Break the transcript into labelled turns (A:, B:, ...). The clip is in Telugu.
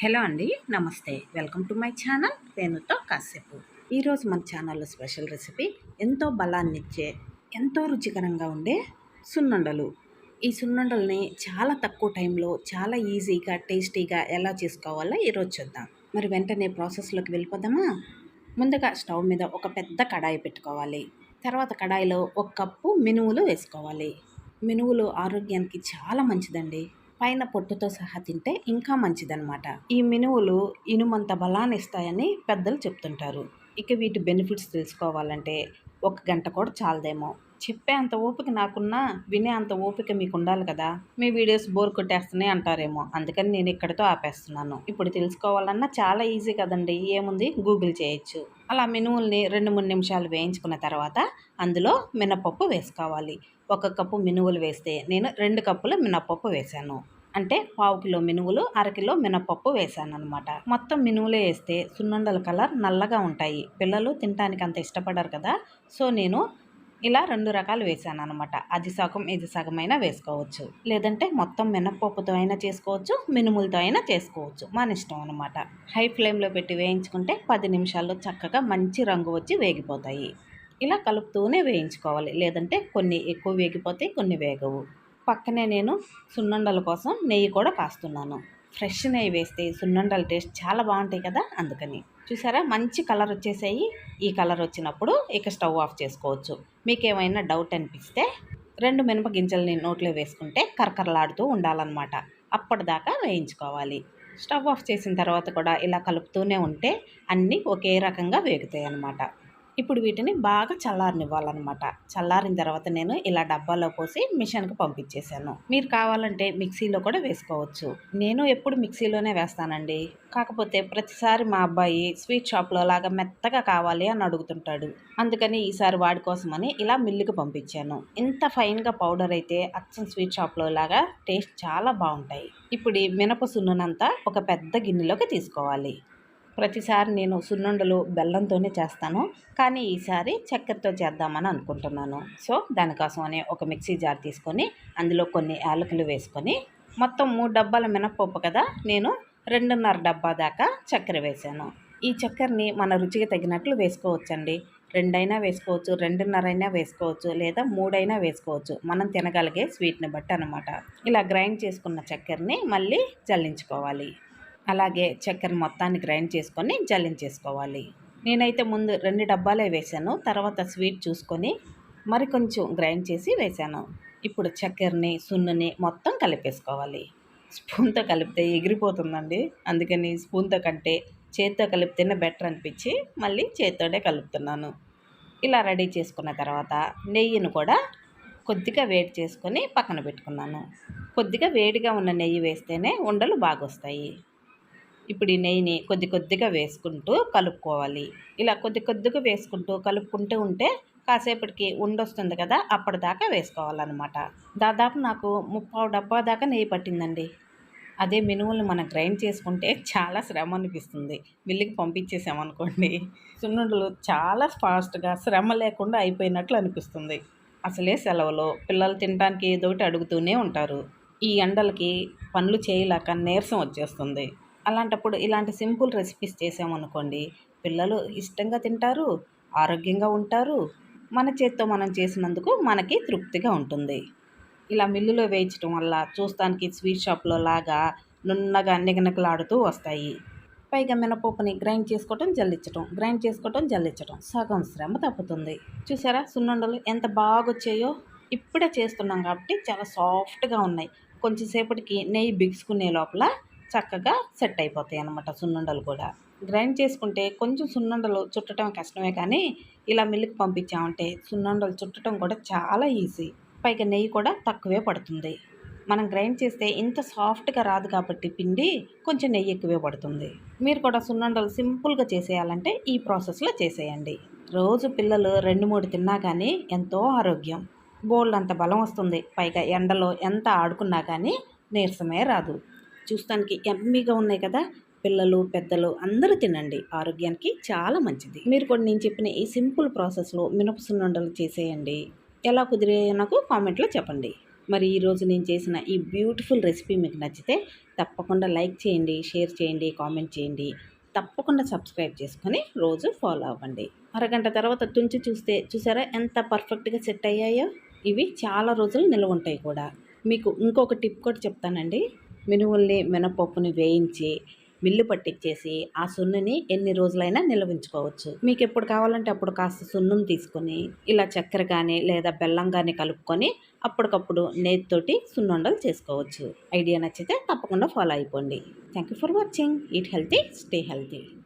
A: హలో అండి నమస్తే. వెల్కమ్ టు మై ఛానల్ రేణుతో కాసేపు. ఈరోజు మన ఛానల్లో స్పెషల్ రెసిపీ ఎంతో బలాన్ని ఇచ్చే ఎంతో రుచికరంగా ఉండే సున్నుండలు. ఈ సున్నుండల్ని చాలా తక్కువ టైంలో చాలా ఈజీగా టేస్టీగా ఎలా చేసుకోవాలో ఈరోజు చూద్దాం. మరి వెంటనే ప్రాసెస్లోకి వెళ్ళిపోదామా? ముందుగా స్టవ్ మీద ఒక పెద్ద కడాయి పెట్టుకోవాలి. తర్వాత కడాయిలో ఒక కప్పు మినువులు వేసుకోవాలి. మినువులు ఆరోగ్యానికి చాలా మంచిదండి. పైన పొట్టుతో సహా తింటే ఇంకా మంచిదన్నమాట. ఈ మినువులు ఇనుమంత బలాన్ని ఇస్తాయని పెద్దలు చెప్తుంటారు. ఇక వీటి బెనిఫిట్స్ తెలుసుకోవాలంటే ఒక గంట కూడా చాలదేమో. చెప్పే అంత ఓపిక నాకున్నా వినే అంత ఓపిక మీకు ఉండాలి కదా. మీ వీడియోస్ బోర్ కొట్టేస్తున్నాయి అంటారేమో. అందుకని నేను ఇక్కడితో ఆపేస్తున్నాను. ఇప్పుడు తెలుసుకోవాలన్నా చాలా ఈజీ కదండి. ఏముంది? గూగుల్ చేయొచ్చు. అలా మినుములని రెండు మూడు నిమిషాలు వేయించుకున్న తర్వాత అందులో మినపప్పు వేసుకోవాలి. ఒక కప్పు మినువులు వేస్తే నేను రెండు కప్పులు మినపప్పు వేశాను అంటే పావు కిలో మినువులు అరకిలో మినపప్పు వేసాను అనమాట మొత్తం మినువులే వేస్తే సున్నుండల కలర్ నల్లగా ఉంటాయి. పిల్లలు తినడానికి అంత ఇష్టపడరు కదా. సో నేను ఇలా రెండు రకాలు వేసాను అనమాట అది సగం ఇది సగమైనా వేసుకోవచ్చు. లేదంటే మొత్తం మినపప్పుతో అయినా చేసుకోవచ్చు మినుములతో అయినా చేసుకోవచ్చు. మన ఇష్టం అనమాట హై ఫ్లేమ్లో పెట్టి వేయించుకుంటే పది నిమిషాల్లో చక్కగా మంచి రంగు వచ్చి వేగిపోతాయి. ఇలా కలుపుతూనే వేయించుకోవాలి. లేదంటే కొన్ని ఎక్కువ వేగిపోతాయి కొన్ని వేగవు. పక్కనే నేను సున్నుండల కోసం నెయ్యి కూడా కాస్తున్నాను. ఫ్రెష్ నెయ్యి వేస్తే సున్నుండల టేస్ట్ చాలా బాగుంటాయి కదా అందుకని. చూసారా? మంచి కలర్ వచ్చేసాయి. ఈ కలర్ వచ్చినప్పుడు ఇక స్టవ్ ఆఫ్ చేసుకోవచ్చు. మీకు ఏమైనా డౌట్ అనిపిస్తే రెండు మినప గింజల్ని నోట్లో వేసుకుంటే కరకరలాడుతూ ఉండాలన్నమాట. అప్పటిదాకా వేయించుకోవాలి. స్టవ్ ఆఫ్ చేసిన తర్వాత కూడా ఇలా కలుపుతూనే ఉంటే అన్నీ ఒకే రకంగా వేగుతాయి అన్నమాట ఇప్పుడు వీటిని బాగా చల్లారనివ్వాలన్నమాట. చల్లారిన తర్వాత నేను ఇలా డబ్బాలో పోసి మిషన్కి పంపించేశాను. మీరు కావాలంటే మిక్సీలో కూడా వేసుకోవచ్చు. నేను ఎప్పుడు మిక్సీలోనే వేస్తానండి. కాకపోతే ప్రతిసారి మా అబ్బాయి స్వీట్ షాప్లో లాగా మెత్తగా కావాలి అని అడుగుతుంటాడు. అందుకని ఈసారి వాడి కోసమని ఇలా మిల్లుకి పంపించాను. ఇంత ఫైన్గా పౌడర్ అయితే అచ్చం స్వీట్ షాప్లో లాగా టేస్ట్ చాలా బాగుంటాయి. ఇప్పుడు మినప సున్నునంతా ఒక పెద్ద గిన్నెలోకి తీసుకోవాలి. ప్రతిసారి నేను సున్నుండలు బెల్లంతోనే చేస్తాను. కానీ ఈసారి చక్కెరతో చేద్దామని అనుకుంటున్నాను. సో దానికోసమని ఒక మిక్సీ జార్ తీసుకొని అందులో కొన్ని యాలకులు వేసుకొని మొత్తం మూడు డబ్బాల మినప్పప్పు కదా నేను రెండున్నర డబ్బా దాకా చక్కెర వేసాను. ఈ చక్కెరని మన రుచికి తగినట్లు వేసుకోవచ్చండి. రెండైనా వేసుకోవచ్చు రెండున్నర అయినా వేసుకోవచ్చు లేదా మూడైనా వేసుకోవచ్చు. మనం తినగలిగే స్వీట్ని బట్టి అనమాట ఇలా గ్రైండ్ చేసుకున్న చక్కెరని మళ్ళీ జల్లించుకోవాలి. అలాగే చక్కెర మొత్తాన్ని గ్రైండ్ చేసుకొని జల్లించేసుకోవాలి. నేనైతే ముందు రెండు డబ్బాలే వేసాను తర్వాత స్వీట్ చూసుకొని మరి కొంచెం గ్రైండ్ చేసి వేసాను ఇప్పుడు చక్కెరని సున్నుని మొత్తం కలిపేసుకోవాలి. స్పూన్తో కలిపితే ఎగిరిపోతుందండి. అందుకని స్పూన్తో కంటే చేత్తో కలిపితేనే బెటర్ అనిపించి మళ్ళీ చేత్తోనే కలుపుతున్నాను. ఇలా రెడీ చేసుకున్న తర్వాత నెయ్యిని కూడా కొద్దిగా వేడి చేసుకొని పక్కన పెట్టుకున్నాను. కొద్దిగా వేడిగా ఉన్న నెయ్యి వేస్తేనే ఉండలు బాగా వస్తాయి ఇప్పుడు ఈ నెయ్యిని కొద్ది కొద్దిగా వేసుకుంటూ కలుపుకోవాలి. ఇలా కొద్ది కొద్దిగా వేసుకుంటూ కలుపుకుంటూ ఉంటే కాసేపటికి ఉండొస్తుంది కదా అప్పటిదాకా వేసుకోవాలన్నమాట. దాదాపు నాకు ముప్పావు డబ్బా దాకా నెయ్యి పట్టిందండి. అదే మినుములు మనం గ్రైండ్ చేసుకుంటే చాలా శ్రమ అనిపిస్తుంది. మిల్లుకి పంపించేసామనుకోండి సున్నుండలు చాలా ఫాస్ట్గా శ్రమ లేకుండా అయిపోయినట్లు అనిపిస్తుంది. అసలే సెలవులో పిల్లలు తినడానికి ఏదో ఒకటి అడుగుతూనే ఉంటారు. ఈ ఎండలకి పనులు చేయలేక నీరసం వచ్చేస్తుంది. అలాంటప్పుడు ఇలాంటి సింపుల్ రెసిపీస్ చేసామనుకోండి పిల్లలు ఇష్టంగా తింటారు ఆరోగ్యంగా ఉంటారు మన చేత్తో మనం చేసినందుకు మనకి తృప్తిగా ఉంటుంది. ఇలా మిల్లులో వేయించడం వల్ల చూస్తానికి స్వీట్ షాప్లో లాగా నున్నగా నిగనకలాడుతూ వస్తాయి. పైగా మినపప్పుని గ్రైండ్ చేసుకోవటం జల్లించటం గ్రైండ్ చేసుకోవటం జల్లించటం సగం శ్రమ తప్పుతుంది. చూసారా సున్నుండలు ఎంత బాగా వచ్చాయో ఇప్పుడే చేస్తున్నాం కాబట్టి చాలా సాఫ్ట్గా ఉన్నాయి. కొంచెం సేపటికి నెయ్యి బిగుసుకునే లోపల చక్కగా సెట్ అయిపోతాయి అన్నమాట సున్నుండలు కూడా. గ్రైండ్ చేసుకుంటే కొంచెం సున్నుండలు చుట్టడం కష్టమే కానీ ఇలా మిల్లుకి పంపించామంటే సున్నుండలు చుట్టడం కూడా చాలా ఈజీ. పైగా నెయ్యి కూడా తక్కువే పడుతుంది. మనం గ్రైండ్ చేస్తే ఇంత సాఫ్ట్గా రాదు కాబట్టి పిండి కొంచెం నెయ్యి ఎక్కువే పడుతుంది. మీరు కూడా సున్నుండలు సింపుల్గా చేసేయాలంటే ఈ ప్రాసెస్లో చేసేయండి. రోజు పిల్లలు రెండు మూడు తిన్నా కానీ ఎంతో ఆరోగ్యం. బోల్డ్ అంత బలం వస్తుంది. పైగా ఎండలో ఎంత ఆడుకున్నా కానీ నీరసమే రాదు. చూస్తానికి ఎమ్మీగా ఉన్నాయి కదా. పిల్లలు పెద్దలు అందరూ తినండి. ఆరోగ్యానికి చాలా మంచిది. మీరు కూడా నేను చెప్పిన ఈ సింపుల్ ప్రాసెస్లో మినప సున్నుండలు చేసేయండి. ఎలా కుదిరే నాకు కామెంట్లో చెప్పండి. మరి ఈరోజు నేను చేసిన ఈ బ్యూటిఫుల్ రెసిపీ మీకు నచ్చితే తప్పకుండా లైక్ చేయండి షేర్ చేయండి కామెంట్ చేయండి. తప్పకుండా సబ్స్క్రైబ్ చేసుకొని రోజు ఫాలో అవ్వండి. అరగంట తర్వాత తుంచి చూస్తే చూసారా ఎంత పర్ఫెక్ట్గా సెట్ అయ్యాయో? ఇవి చాలా రోజులు నిల్వ ఉంటాయి కూడా. మీకు ఇంకొక టిప్ కూడా చెప్తానండి. మినుముల్ని మినపప్పుని వేయించి మిల్లు పట్టించేసి ఆ సున్నుని ఎన్ని రోజులైనా నిల్వ ఉంచుకోవచ్చు మీకు ఎప్పుడు కావాలంటే అప్పుడు కాస్త సున్నం తీసుకొని ఇలా చక్కెర కానీ లేదా బెల్లం కానీ కలుపుకొని అప్పటికప్పుడు నేతితోటి సున్నుండలు చేసుకోవచ్చు. ఐడియా నచ్చితే తప్పకుండా ఫాలో అయిపోండి. Thank you for watching. Eat healthy stay healthy.